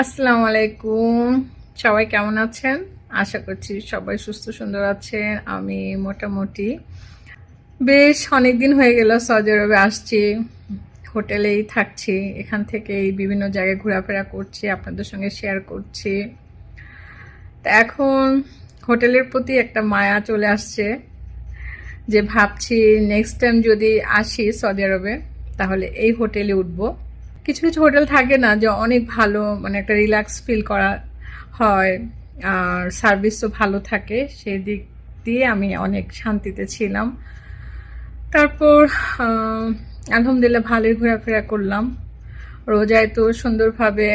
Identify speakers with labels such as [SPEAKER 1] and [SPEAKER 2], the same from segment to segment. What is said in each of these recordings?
[SPEAKER 1] আসসালামু আলাইকুম সবাই কেমন আছেন? আশা করছি সবাই সুস্থ সুন্দর আছেন। আমি মোটামুটি বেশ অনেক দিন হয়ে গেল সৌদি আরবে আসছি, হোটেলেই থাকছি, এখান থেকেই বিভিন্ন জায়গায় ঘোরাফেরা করছি, আপনাদের সঙ্গে শেয়ার করছি। তা এখন হোটেলের প্রতি একটা মায়া চলে আসছে যে ভাবছি নেক্সট টাইম যদি আসি সৌদি আরবে, তাহলে এই হোটেলে উঠবো। কিছু কিছু হোটেল থাকে না যে অনেক ভালো মানে একটা রিল্যাক্স ফিল করা হয়, আর সার্ভিসও ভালো থাকে। সেই দিক দিয়ে আমি অনেক শান্তিতে ছিলাম। তারপর আলহামদুলিল্লাহ ভালোই ঘোরাফেরা করলাম। রোজায় তো সুন্দরভাবে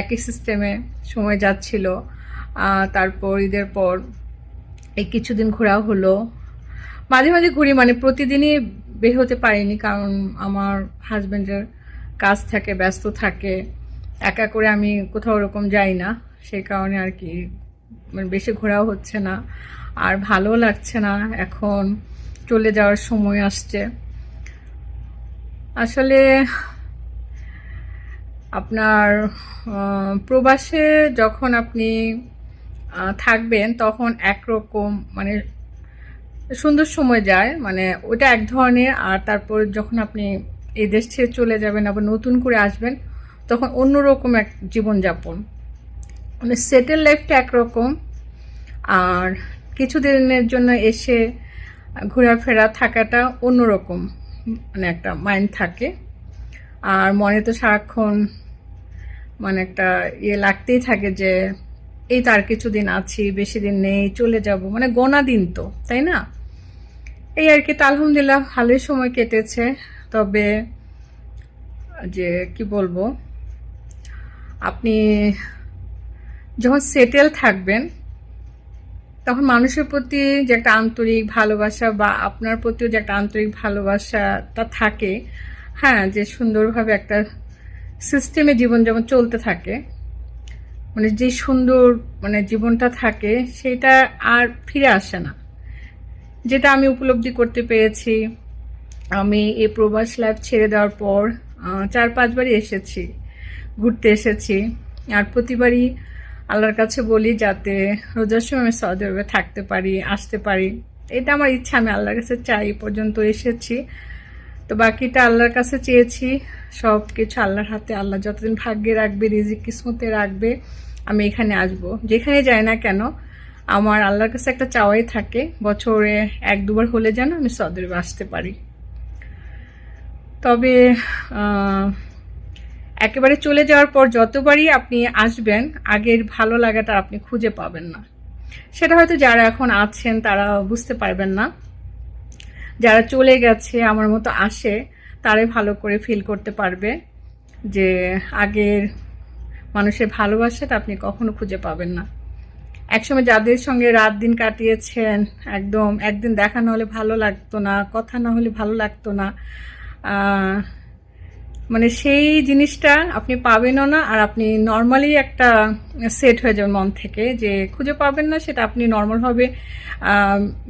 [SPEAKER 1] একই সিস্টেমে সময় যাচ্ছিল। তারপর ঈদের পর এই কিছুদিন ঘোরা হলো। মাঝে মাঝে ঘুরি মানে প্রতিদিনই বের হতে পারিনি, কারণ আমার হাজব্যান্ডের কাজ থাকে, ব্যস্ত থাকে, একা করে আমি কোথাও ওরকম যাই না। সেই কারণে আর কি মানে বেশি ঘোরাও হচ্ছে না। আর ভালো লাগছে না এখন, চলে যাওয়ার সময় আসছে। আসলে আপনার প্রবাসে যখন আপনি থাকবেন তখন একরকম মানে সুন্দর সময় যায়। মানে ওটা এক ধরনের, আর তারপর যখন আপনি এই দেশ ছেড়ে চলে যাবেন, আবার নতুন করে আসবেন, তখন অন্যরকম এক জীবনযাপন। মানে সেটেল লাইফটা একরকম, আর কিছুদিনের জন্য এসে ঘোরাফেরা থাকাটা অন্যরকম মানে একটা মাইন্ড থাকে। আর মনে তো সারাক্ষণ মানে একটা ইয়ে লাগতেই থাকে যে, এই তার কিছুদিন আছি, বেশি দিন নেই, চলে যাব। মানে গোনা দিন তো, তাই না? এই আর কি, তা আলহামদুলিল্লাহ ভালোই সময় কেটেছে। তবে, যে কি বলব, আপনি যখন সেটেল থাকবেন, তখন মানুষের প্রতি যে একটা আন্তরিক ভালোবাসা বা আপনার প্রতিও যে একটা আন্তরিক ভালোবাসাটা থাকে হ্যাঁ যে সুন্দরভাবে একটা সিস্টেমে জীবন যেমন চলতে থাকে মানে যে সুন্দর মানে জীবনটা থাকে সেটা আর ফিরে আসে না। যেটা আমি উপলব্ধি করতে পেরেছি আমি এই প্রবাস লাইফ ছেড়ে দেওয়ার পর চার পাঁচবারই এসেছি, ঘুরতে এসেছি। আর প্রতিবারই আল্লাহর কাছে বলি যাতে রোজার সময় আমি আরবে থাকতে পারি, আসতে পারি। এটা আমার ইচ্ছা, আমি আল্লাহর কাছে চাই পর্যন্ত এসেছি। তো বাকিটা আল্লাহর কাছে চেয়েছি সব কিছু আল্লাহর হাতে, আল্লাহ যতদিন ভাগ্যে রাখবে, রিজিক কিসমতে রাখবে, আমি এখানে আসব। যেখানে যাই না কেন, আমার আল্লাহর কাছে একটা চাওয়াই থাকে, বছরে এক দুবার হলে যেন আমি সৌদি আরবে আসতে পারি। তবে একেবারে চলে যাওয়ার পর যতবারই আপনি আসবেন, আগের ভালো লাগাটা আপনি খুঁজে পাবেন না। সেটা হয়তো যারা এখন আছেন, তারা বুঝতে পারবেন না। যারা চলে গেছে, আমার মতো আসে, তারাই ভালো করে ফিল করতে পারবে যে আগের মানুষের ভালোবাসাটা আপনি কখনো খুঁজে পাবেন না। একসময় যাদের সঙ্গে রাত দিন কাটিয়েছেন, একদম একদিন দেখা না হলে ভালো লাগতো না, কথা না হলে ভালো লাগতো না মানে সেই জিনিসটা আপনি পাবেনও না, আর আপনি নর্মালি একটা সেট হয়ে যাবেন মন থেকে যে খুঁজে পাবেন না, সেটা আপনি নর্মালভাবে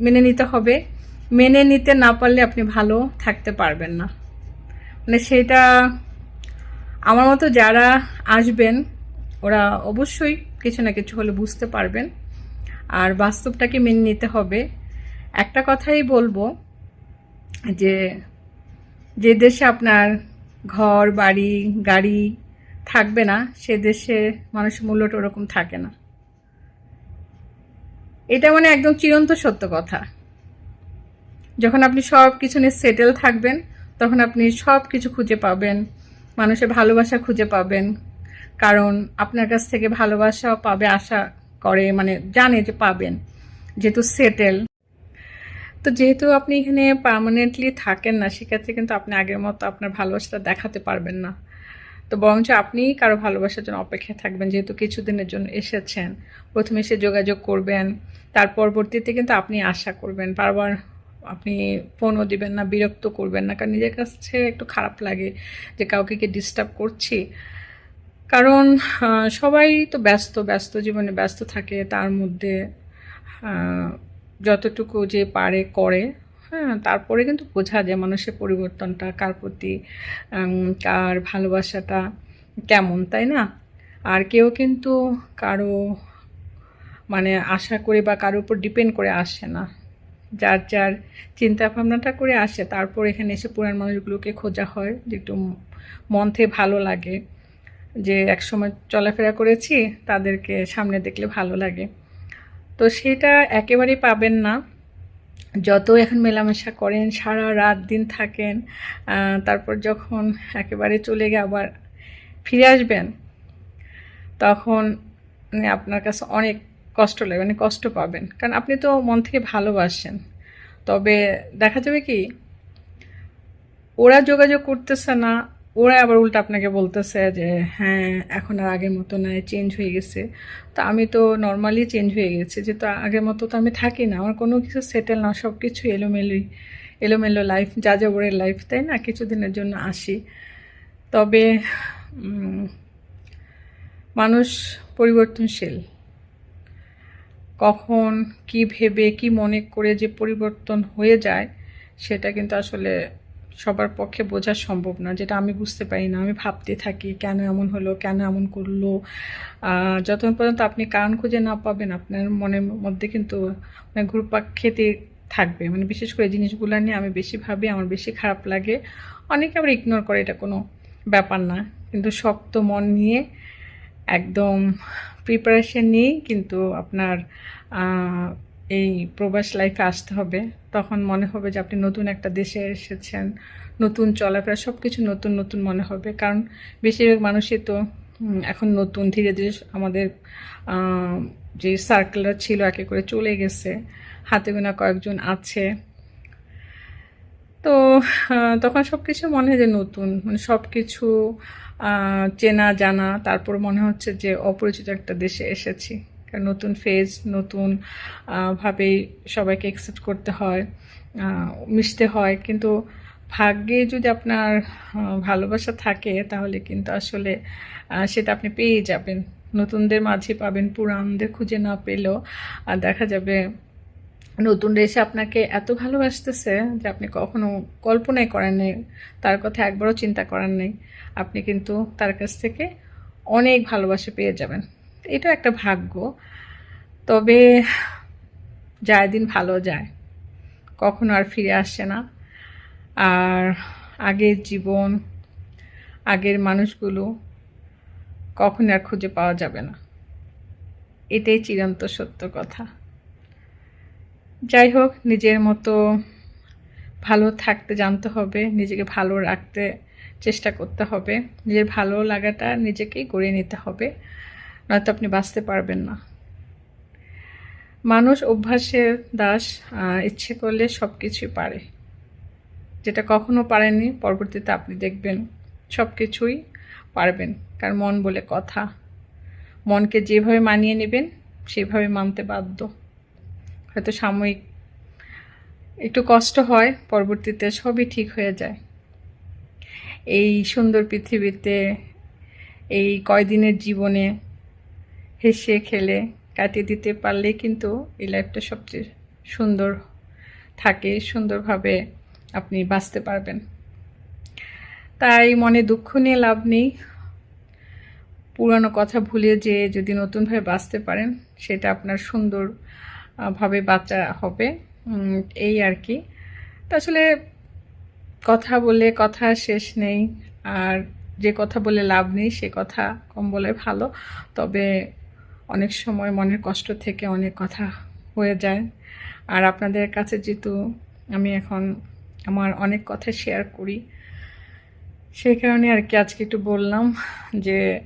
[SPEAKER 1] মেনে নিতে হবে। মেনে নিতে না পারলে আপনি ভালো থাকতে পারবেন না। মানে সেটা আমার মতো যারা আসবেন, ওরা অবশ্যই কিছু না কিছু হলে বুঝতে পারবেন। আর বাস্তবটাকে মেনে নিতে হবে। একটা কথাই বলব যে যে দেশে আপনার ঘর, বাড়ি, গাড়ি থাকবে না, সে দেশে মানুষের মূল্যটা ওরকম থাকে না। এটা মানে একদম চিরন্ত সত্য কথা। যখন আপনি সব কিছু নিয়ে সেটেল থাকবেন, তখন আপনি সব কিছু খুঁজে পাবেন, মানুষের ভালোবাসা খুঁজে পাবেন। কারণ আপনার কাছ থেকে ভালোবাসা পাবে, আশা করে মানে জানে যে পাবেন, যেহেতু সেটেল তো যেহেতু আপনি এখানে পার্মানেন্টলি থাকেন না, সেক্ষেত্রে কিন্তু আপনি আগের মতো আপনার ভালোবাসাটা দেখাতে পারবেন না। তো বরঞ্চ আপনি কারও ভালোবাসার জন্য অপেক্ষায় থাকবেন, যেহেতু কিছুদিনের জন্য এসেছেন। প্রথমে এসে যোগাযোগ করবেন, তার পরবর্তীতে কিন্তু আপনি আশা করবেন। বারবার আপনি ফোনও দিবেন না, বিরক্ত করবেন না, কারণ নিজের কাছে একটু খারাপ লাগে যে কাউকে কি ডিস্টার্ব করছি। কারণ সবাই তো ব্যস্ত ব্যস্ত জীবনে ব্যস্ত থাকে তার মধ্যে যতটুকু যে পারে করে হ্যাঁ তারপরে কিন্তু বোঝা যায় মানুষের পরিবর্তনটা, কার প্রতি কার ভালোবাসাটা কেমন, তাই না? আর কেউ কিন্তু কারও মানে আশা করে বা কারোর উপর ডিপেন্ড করে আসে না। যার যার চিন্তা ভাবনাটা করে আসে, তারপর এখানে এসে পুরান মানুষগুলোকে খোঁজা হয় যে একটু মন থেকে ভালো লাগে। যে একসময় চলাফেরা করেছি, তাদেরকে সামনে দেখলে ভালো লাগে। তো সেটা একেবারেই পাবেন না। যত এখন মেলামেশা করেন, সারা রাত দিন থাকেন তারপর যখন একেবারে চলে গিয়ে আবার ফিরে আসবেন, তখন মানে আপনার কাছে অনেক কষ্ট লাগবে মানে কষ্ট পাবেন। কারণ আপনি তো মন থেকে ভালোবাসেন। তবে দেখা যাবে কি, ওরা যোগাযোগ করতেছে না ওরা আবার উল্টা আপনাকে বলতেছে যে হ্যাঁ এখন আর আগের মতো নয় চেঞ্জ হয়ে গেছে। তো আমি তো নর্মালি চেঞ্জ হয়ে গেছি যে তো আগের মতো তো আমি থাকি না। আমার কোনো কিছু সেটেল না সব কিছু এলোমেলোই, এলোমেলো লাইফ যা যাবরের লাইফ তাই না? কিছুদিনের জন্য আসি। তবে মানুষ পরিবর্তনশীল। কখন, কি ভেবে, কি মনে করে যে পরিবর্তন হয়ে যায়, সেটা কিন্তু আসলে সবার পক্ষে বোঝা সম্ভব না, যেটা আমি বুঝতে পারি না। আমি ভাবতে থাকি, কেন এমন হলো, কেন এমন করল। যতক্ষণ পর্যন্ত আপনি কারণ খুঁজে না পাবেন, আপনার মনের মধ্যে কিন্তু মানে ঘুরপাক খেতে থাকবে। মানে বিশেষ করে জিনিসগুলো নিয়ে আমি বেশি ভাবি, আমার বেশি খারাপ লাগে। অনেকে আবার ইগনোর করে, এটা কোনো ব্যাপার না। কিন্তু শক্ত মন নিয়ে, একদম প্রিপারেশন নিয়েই কিন্তু আপনার এই প্রবাস লাইফে আসতে হবে, তখন মনে হবে যে আপনি নতুন একটা দেশে এসেছেন, নতুন চলাফেরা সব কিছু নতুন নতুন মনে হবে। কারণ বেশিরভাগ মানুষই তো এখন নতুন, ধীরে ধীরে আমাদের যে সার্কেলটা ছিল, একে করে চলে গেছে, হাতে গোনা কয়েকজন আছে। তো তখন সব কিছু মনে হয় যে নতুন মানে সব কিছু চেনা, জানা, তারপর মনে হচ্ছে যে অপরিচিত একটা দেশে এসেছি। কারণ নতুন ফেজ নতুন ভাবেই সবাইকে অ্যাকসেপ্ট করতে হয় মিশতে হয়। কিন্তু ভাগ্যে যদি আপনার ভালোবাসা থাকে, তাহলে কিন্তু আসলে সেটা আপনি পেয়ে যাবেন। নতুনদের মাঝে পাবেন, পুরানদের খুঁজে না পেলেও, আর দেখা যাবে নতুন এসে আপনাকে এত ভালোবাসতেছে যে আপনি কখনো কল্পনাই করেন নাই, তার কথা একবারও চিন্তা করেন নাই। আপনি কিন্তু তার কাছ থেকে অনেক ভালোবাসা পেয়ে যাবেন। এটা একটা ভাগ্য। তবে যায় দিন ভালো যায়, কখনো আর ফিরে আসে না। আর আগের জীবন, আগের মানুষগুলো কখনো আর খুঁজে পাওয়া যাবে না। এটাই চিরন্ত সত্য কথা। যাই হোক, নিজের মতো ভালো থাকতে জানতে হবে, নিজেকে ভালো রাখতে চেষ্টা করতে হবে। নিজের ভালো লাগাটা নিজেকেই গড়িয়ে নিতে হবে। নয়তো আপনি বাঁচতে পারবেন না। মানুষ অভ্যাসের দাস ইচ্ছে করলে সব কিছুই পারে। যেটা কখনো পারেননি পরবর্তীতে আপনি দেখবেন সব কিছুই পারবেন। কারণ মন বলে কথা। মনকে যেভাবে মানিয়ে নেবেন, সেভাবে মানতে বাধ্য। হয়তো সাময়িক একটু কষ্ট হয়, পরবর্তীতে সবই ঠিক হয়ে যায়। এই সুন্দর পৃথিবীতে, এই কয়দিনের জীবনে হেসে খেলে, কাটিয়ে দিতে পারলেই কিন্তু এই লাইফটা সবচেয়ে সুন্দর থাকে, সুন্দরভাবে আপনি বাঁচতে পারবেন। তাই মনে দুঃখ নিয়ে লাভ নেই। পুরানো কথা ভুলে যে যদি নতুনভাবে বাঁচতে পারেন, সেটা আপনার সুন্দরভাবে বাঁচা হবে। এই আর কি। তো আসলে কথা বলে কথা শেষ নেই, আর যে কথা বলে লাভ নেই, সে কথা কম বলে ভালো। তবে অনেক সময় মনের কষ্ট থেকে অনেক কথা হয়ে যায়। আর আপনাদের কাছে যেহেতু আমি এখন আমার অনেক কথা শেয়ার করি, সেই কারণে আর কি আজকে একটু বললাম যে,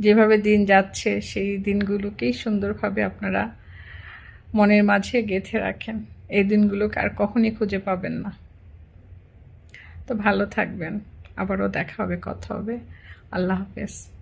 [SPEAKER 1] যেভাবে দিন যাচ্ছে, সেই দিনগুলোকেই সুন্দরভাবে আপনারা মনের মাঝে গেঁথে রাখেন। এই দিনগুলোকে আর কখনই খুঁজে পাবেন না। তো ভালো থাকবেন। আবারও দেখা হবে, কথা হবে। আল্লাহ হাফেজ।